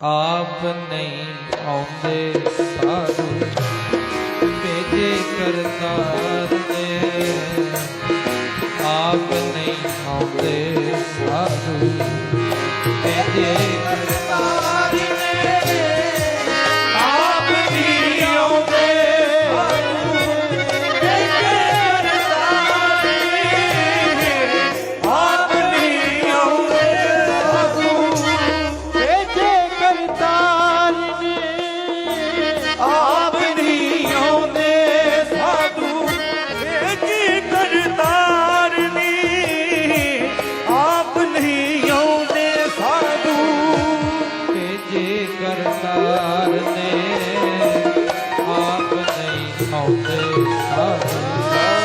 ਆਪ ਨਹੀਂ ਆਉਂਦੇ ਸਾਧੂ ਭੇਜੇ ਕਰਤਾਰ ਨੇ। ਆਪ ਨਹੀਂ ਆਉਂਦੇ ਸਾਧੂ ਭੇਜੇ Hare